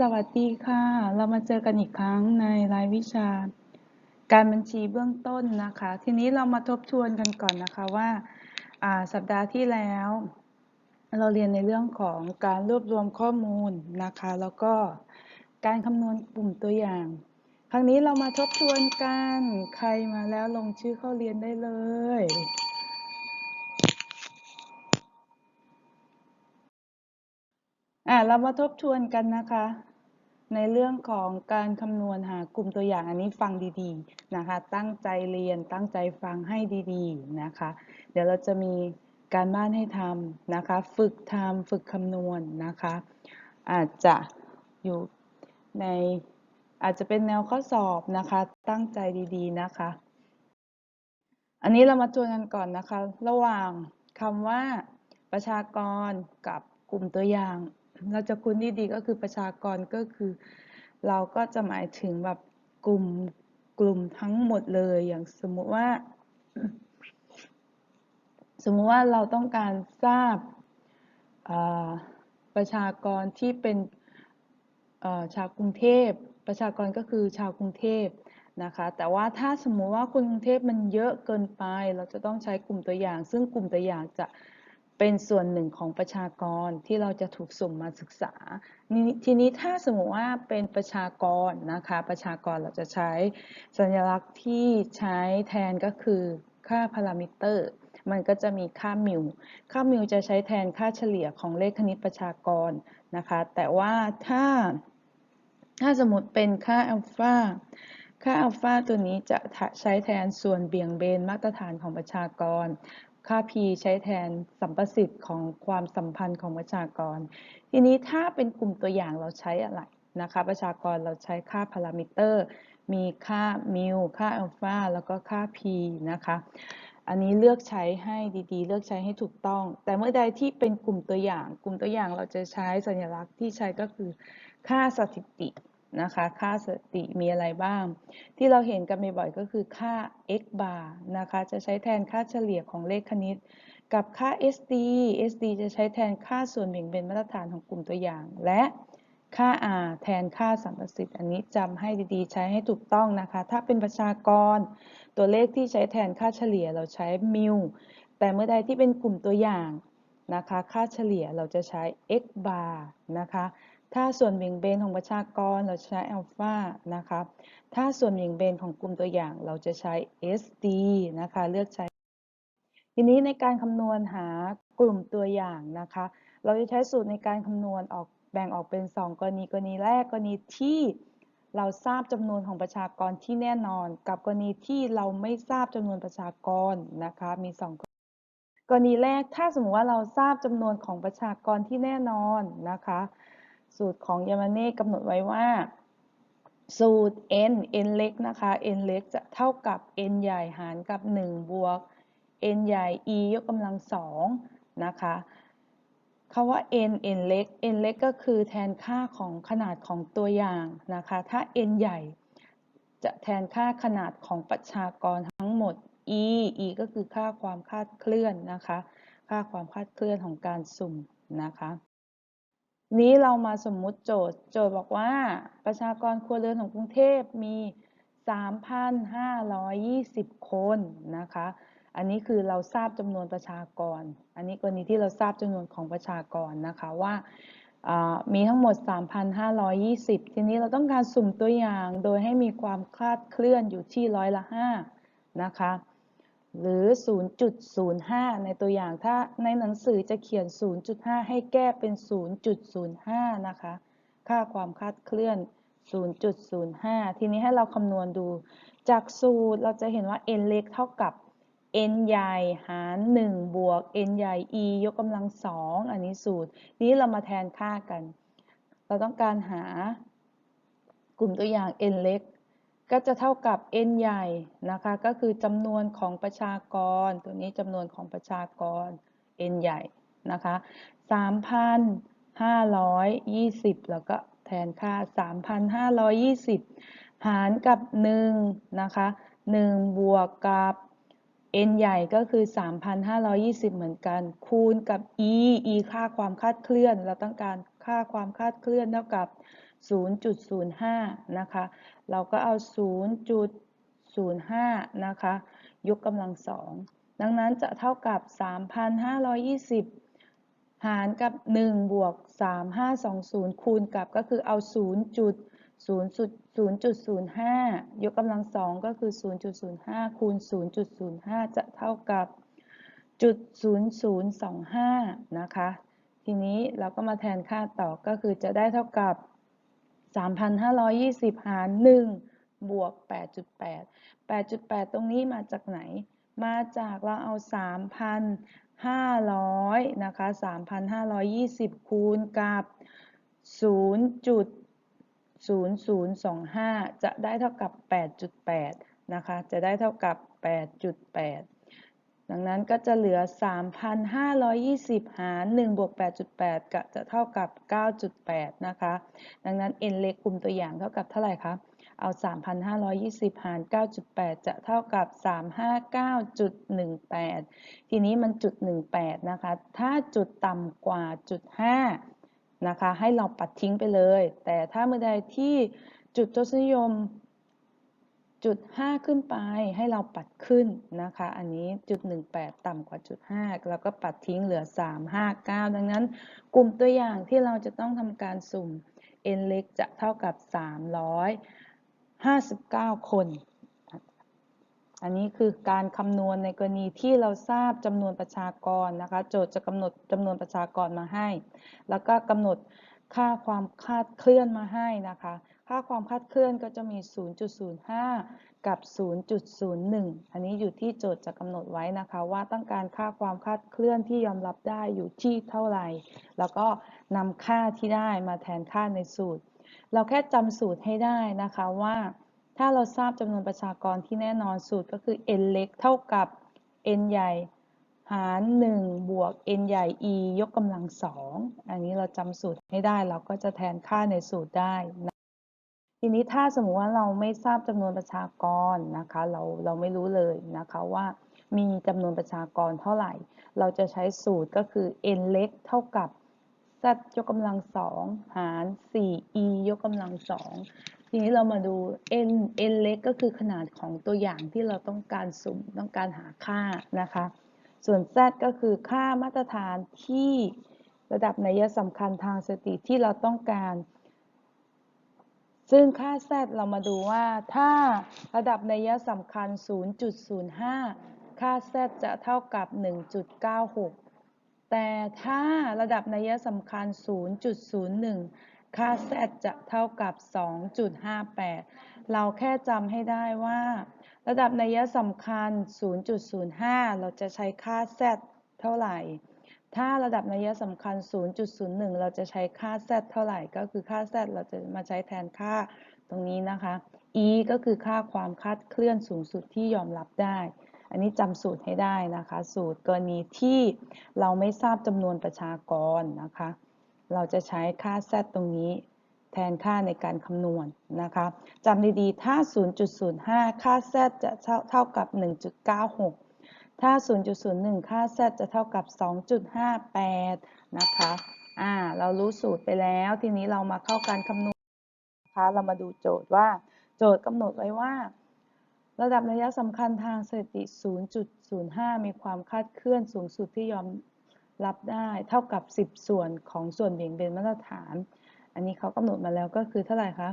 สวัสดีค่ะ เรามาเจอกันอีกครั้งในรายวิชา การบัญชีเบื้องต้นนะคะ ทีนี้เรามาทบทวนกันก่อนนะคะว่าอ่าสัปดาห์ที่แล้ว เราเรียนในเรื่องของการรวบรวมข้อมูลนะคะ แล้วก็การคำนวณกลุ่มตัวอย่าง ครั้งนี้เรามาทบทวนกัน ใครมาแล้วลงชื่อเข้าเรียนได้เลย อะเรามาทบทวนกันนะคะ ในเรื่องของการคำนวณหากลุ่มตัวอย่างอันนี้ฟังดีๆนะคะ ตั้งใจเรียนตั้งใจฟังให้ดีๆนะคะ เดี๋ยวเราจะมีการบ้านให้ทำนะคะ ฝึกทำฝึกคำนวณนะคะ อาจจะอยู่ในอาจจะเป็นแนวข้อสอบนะคะ ตั้งใจดีๆนะคะ อันนี้เรามาทวนกันก่อนนะคะ ระหว่างคำว่าประชากรกับกลุ่มตัวอย่าง เราจะคุ้นดีๆก็คือประชากรก็คือ เราก็จะหมายถึงแบบกลุ่มกลุ่มทั้งหมดเลยอย่างสมมุติว่า สมมุติว่าเราต้องการทราบประชากรที่เป็นชาวกรุงเทพ ประชากรก็คือชาวกรุงเทพนะคะ แต่ว่าถ้าสมมุติว่าคนกรุงเทพมันเยอะเกินไป เราจะต้องใช้กลุ่มตัวอย่าง ซึ่งกลุ่มตัวอย่างจะ เป็นส่วนหนึ่งของประชากรที่เราจะถูกส่งมาศึกษา ทีนี้ถ้าสมมติว่าเป็นประชากรนะคะ ประชากรเราจะใช้สัญลักษณ์ที่ใช้แทนก็คือค่าพารามิเตอร์ มันก็จะมีค่ามิว ค่ามิวจะใช้แทนค่าเฉลี่ยของเลขคณิตประชากรนะคะ แต่ว่าถ้าถ้าสมมติเป็นค่าอัลฟา ค่าอัลฟาตัวนี้จะใช้แทนส่วนเบี่ยงเบนมาตรฐานของประชากร ค่า p ใช้แทนสัมประสิทธิ์ของความสัมพันธ์ของประชากร ทีนี้ถ้าเป็นกลุ่มตัวอย่างเราใช้อะไรนะคะ ประชากรเราใช้ค่าพารามิเตอร์ มีค่ามิวค่าอัลฟาแล้วก็ค่า p นะคะ อันนี้เลือกใช้ให้ดีๆ เลือกใช้ให้ถูกต้อง แต่เมื่อใดที่เป็นกลุ่มตัวอย่าง กลุ่มตัวอย่างเราจะใช้สัญลักษณ์ที่ใช้ก็คือค่าสถิติ นะคะ ค่าสถิติมีอะไรบ้าง ที่เราเห็นกันบ่อยๆก็คือค่า x bar นะคะ จะใช้แทนค่าเฉลี่ยของเลขคณิต กับค่า SD SD จะใช้แทนค่าส่วนเบี่ยงเบนมาตรฐานของกลุ่มตัวอย่าง และค่า R แทนค่าสัมประสิทธิ์อันนี้จำให้ดีๆ ใช้ให้ถูกต้องนะคะ ถ้าเป็นประชากร ตัวเลขที่ใช้แทนค่าเฉลี่ยเราใช้มิวแต่เมื่อใดที่เป็นกลุ่มตัวอย่างนะคะ ค่าเฉลี่ยเราจะใช้ x bar นะคะ ถ้าส่วนเบี่ยงเบนของประชากรเราใช้อัลฟานะคะถ้าส่วนเบี่ยงเบนของกลุ่มตัวอย่างเราจะใช้ SD นะคะ เลือกใช้ ทีนี้ในการคำนวณหากลุ่มตัวอย่างนะคะ เราจะใช้สูตรในการคำนวณออกแบ่งออกเป็น 2 กรณีกรณีแรกกรณีที่เราทราบจำนวนของประชากรที่แน่นอน กับกรณีที่เราไม่ทราบจำนวนประชากรนะคะ มี 2 กรณีแรกถ้าสมมติว่าเราทราบจำนวนของประชากรที่แน่นอนนะคะ สูตรของยามาเน่กำหนดไว้ว่า สูตร n n เล็กนะคะ n เล็กจะเท่ากับ n ใหญ่หารกับ 1 บวก n ใหญ่ e ยกกำลังสองนะคะคำว่า n n เล็ก n เล็กก็คือแทนค่าของขนาดของตัวอย่างนะคะ ถ้า n ใหญ่จะแทนค่าขนาดของประชากรทั้งหมด e e ก็คือค่าความคาดเคลื่อนนะคะ ค่าความคาดเคลื่อนของการสุ่มนะคะ นี้เรามาสมมุติโจทย์ โจทย์บอกว่าประชากรครัวเรือนของกรุงเทพมี 3,520 คนนะคะ อันนี้คือเราทราบจำนวนประชากร อันนี้กรณีที่เราทราบจำนวนของประชากรนะคะว่ามีทั้งหมด 3,520 ทีนี้เราต้องการสุ่มตัวอย่างโดยให้มีความคลาดเคลื่อนอยู่ที่ร้อยละ5นะคะ หรือ 0.05 ในตัวอย่างถ้าในหนังสือจะเขียน 0.5 ให้แก้เป็น 0.05 นะคะ ค่าความคลาดเคลื่อน 0.05 ทีนี้ให้เราคำนวณดู จากสูตรเราจะเห็นว่า n เล็กเท่ากับ n ใหญ่หาร 1 บวก n ใหญ่ e ยกกำลังสองอันนี้สูตร นี้เรามาแทนค่ากัน เราต้องการหากลุ่มตัวอย่าง n เล็ก ก็จะเท่ากับ n ใหญ่นะคะ ก็คือจำนวนของประชากร ตัวนี้จำนวนของประชากร n ใหญ่นะคะ3,520 แล้วก็แทนค่า 3,520 หารกับ 1 นะคะ 1 บวกกับ n ใหญ่ก็คือ 3,520 เหมือนกัน คูณกับ e e ค่าความคาดเคลื่อน เราต้องการค่าความคาดเคลื่อนเท่ากับ 0.05 นะคะ เราก็เอา 0.05 นะคะ ยกกำลังสอง ดังนั้นจะเท่ากับ 3,520 หารกับ 1 บวก 3520 คูณกับก็คือเอา 0.0.05 ยกกำลังสองก็คือ 0.05 คูณ 0.05 จะเท่ากับจุด0025 นะคะ ทีนี้เราก็มาแทนค่าต่อก็คือจะได้เท่ากับ 3,520 หาร 1 บวก 8.8 8.8 ตรงนี้มาจากไหน มาจากเราเอา 3,500 นะคะ 3,520 คูณกับ 0.0025 จะได้เท่ากับ 8.8 นะคะ จะได้เท่ากับ 8.8 ดังนั้นก็จะเหลือ 3,520 หาร1บวก8.8 ก็จะเท่ากับ 9.8 นะคะ ดังนั้น n เล็กกลุ่มตัวอย่างเท่ากับเท่าไหร่คะ เอา 3,520 หาร 9.8 จะเท่ากับ 359.18 ทีนี้มันจุด 18 นะคะ ถ้าจุดต่ำกว่าจุด 5 นะคะ ให้เราปัดทิ้งไปเลย แต่ถ้าเมื่อใดที่จุดทศนิยม จุด 5 ขึ้นไปให้เราปัดขึ้นนะคะ อันนี้จุด 18 ต่ำกว่าจุด 5 แล้วก็ปัดทิ้งเหลือ 3 5 9 ดังนั้น กลุ่มตัวอย่างที่เราจะต้องทำการสุ่ม n เล็กจะเท่ากับ 359 คน อันนี้คือการคำนวณในกรณีที่เราทราบจำนวนประชากรนะคะ โจทย์จะกำหนดจำนวนประชากรมาให้ แล้วก็กำหนดค่าความคาดเคลื่อนมาให้นะคะ ค่าความคลาดเคลื่อนก็จะมี 0.05 กับ 0.01 อันนี้อยู่ที่โจทย์จะกำหนดไว้นะคะว่าต้องการค่าความคลาดเคลื่อนที่ยอมรับได้อยู่ที่เท่าไหร่ แล้วก็นำค่าที่ได้มาแทนค่าในสูตร เราแค่จำสูตรให้ได้นะคะว่าถ้าเราทราบจำนวนประชากรที่แน่นอนสูตรก็คือ n เล็กเท่ากับ n ใหญ่หาร 1 บวก n ใหญ่ e ยกกำลังสอง อันนี้เราจำสูตรให้ได้เราก็จะแทนค่าในสูตรได้ ทีนี้ถ้าสมมติว่าเราไม่ทราบจำนวนประชากรนะคะ เราเราไม่รู้เลยนะคะว่ามีจำนวนประชากรเท่าไหร่ เราจะใช้สูตรก็คือ n เล็กเท่ากับ z ยกกำลังสองหาร 4e ยกกำลังสองทีนี้เรามาดู n n เล็กก็คือขนาดของตัวอย่างที่เราต้องการสุ่มต้องการหาค่านะคะ ส่วน z ก็คือค่ามาตรฐานที่ระดับนัยสำคัญทางสถิติที่เราต้องการ ซึ่งค่า z เรามาดูว่าถ้าระดับนัยสำคัญ 0.05 ค่า z จะเท่ากับ 1.96 แต่ถ้าระดับนัยสำคัญ 0.01 ค่า z จะเท่ากับ 2.58 เราแค่จำให้ได้ว่า ระดับนัยสำคัญ 0.05 เราจะใช้ค่า z เท่าไหร่ ถ้าระดับนัยสำคัญ 0.01 เราจะใช้ค่า z เท่าไหร่ ก็คือค่า z เราจะมาใช้แทนค่าตรงนี้นะคะ e ก็คือค่าความคาดเคลื่อนสูงสุดที่ยอมรับได้ อันนี้จำสูตรให้ได้นะคะ สูตรกรณีที่เราไม่ทราบจำนวนประชากรนะคะ เราจะใช้ค่า z ตรงนี้แทนค่าในการคำนวณนะคะจำดีๆ ถ้า 0.05 ค่า z จะเท่ากับ 1.96 ถ้า 0.01 ค่า z จะเท่ากับ 2.58 นะคะ อ่า เรารู้สูตรไปแล้ว ทีนี้เรามาเข้าการคำนวณนะคะ เรามาดูโจทย์ว่า โจทย์กำหนดไว้ว่า ระดับนัยะสำคัญทางสถิติ 0.05 มีความคาดเคลื่อนสูงสุดที่ยอมรับได้เท่ากับ 10 ส่วนของส่วนเบี่ยงเบนมาตรฐาน อันนี้เขากำหนดมาแล้วก็คือเท่าไหร่คะ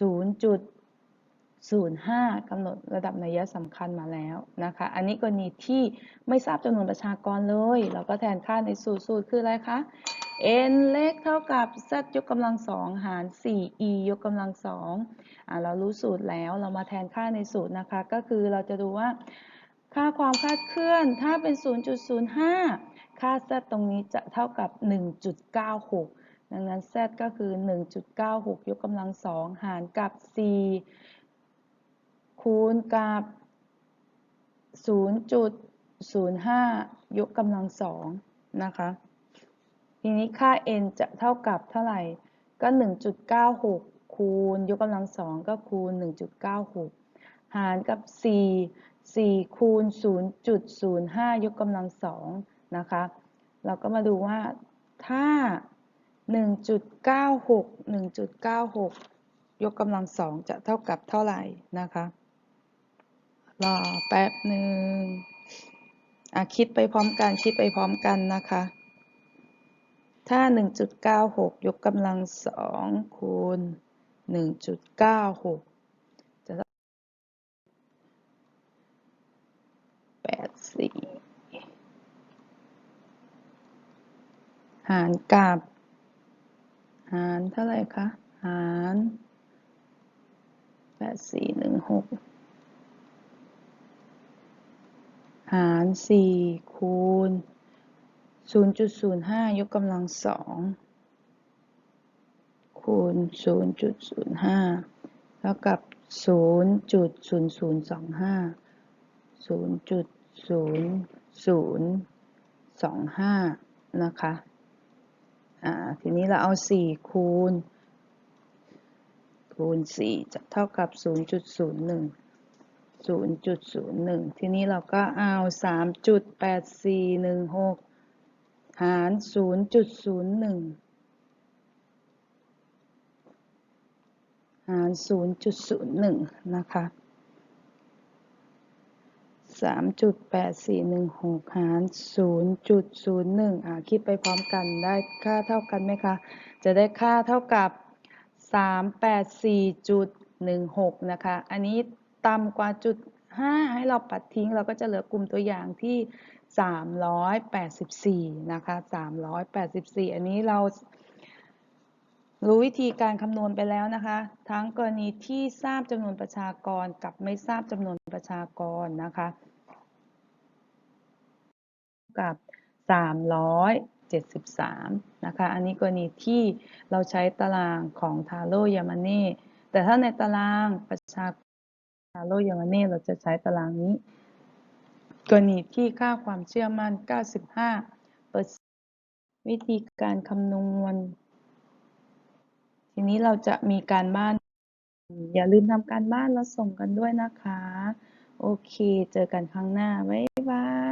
0.05 กำหนดระดับนัยสำคัญมาแล้วนะคะ อันนี้กรณีที่ไม่ทราบจำนวนประชากรเลย เราก็แทนค่าในสูตรสูตรคืออะไรคะ n เล็กเท่ากับ z ยกกำลังสองหาร 4e ยกกำลังสองอ่าเรารู้สูตรแล้วเรามาแทนค่าในสูตรนะคะ ก็คือเราจะดูว่า ค่าความคลาดเคลื่อน ถ้าเป็น 0.05 ค่า z ตรงนี้จะเท่ากับ 1.96 ดังนั้น z ก็คือ 1.96 ยกกำลังสองหารกับ 4 คูณกับ 0.05 ยกกำลังสองนะคะทีนี้ค่า n จะเท่ากับเท่าไหร่ ก็ 1.96 คูณ ยกกำลังสองก็คูณ 1.96 หารกับ 4 4 คูณ 0.05 ยกกำลังสองนะคะ เราก็มาดูว่าถ้า 1.96 1.96 ยกกำลังสองจะเท่ากับเท่าไหร่นะคะ รอแป๊บหนึ่งอะคิดไปพร้อมกันคิดไปพร้อมกันนะคะ ถ้า 1.96 ยกกำลังสองคูณ 1.96 จะเท่า84หารกับ หารเท่าไหร่คะ หาร8416ห หาร4คูณ0.05ยกกำลังสองคูณ0.05แล้วกับ0.0025 0.0025นะคะอ่าทีนี้เราเอา4คูณคูณ4จะเท่ากับ0.01 0.01 ทีนี้เราก็เอา 3.8416 หาร 0.01 หาร 0.01 นะคะ 3.8416 หาร 0.01 อ่าคิดไปพร้อมกันได้ค่าเท่ากันไหมคะ จะได้ค่าเท่ากับ 384.16 นะคะ อันนี้ ต่ำกว่าจุด 5 ให้เราปัดทิ้ง เราก็จะเหลือกลุ่มตัวอย่างที่ 384 นะคะ 384 อันนี้เรารู้วิธีการคำนวณไปแล้วนะคะ ทั้งกรณีที่ทราบจำนวนประชากรกับไม่ทราบจำนวนประชากรนะคะ กับ 373 นะคะ อันนี้กรณีที่เราใช้ตารางของทาโร่ยามาเน่แต่ถ้าในตารางประชา กรทาโร่ยามาเน่เราจะใช้ตารางนี้ กรณีที่ค่าความเชื่อมั่น 95เปอร์วิธีการคำนวณ ทีนี้เราจะมีการบ้าน อย่าลืมทำการบ้านแล้วส่งกันด้วยนะคะ โอเค เจอกันครั้งหน้า บ๊ายบาย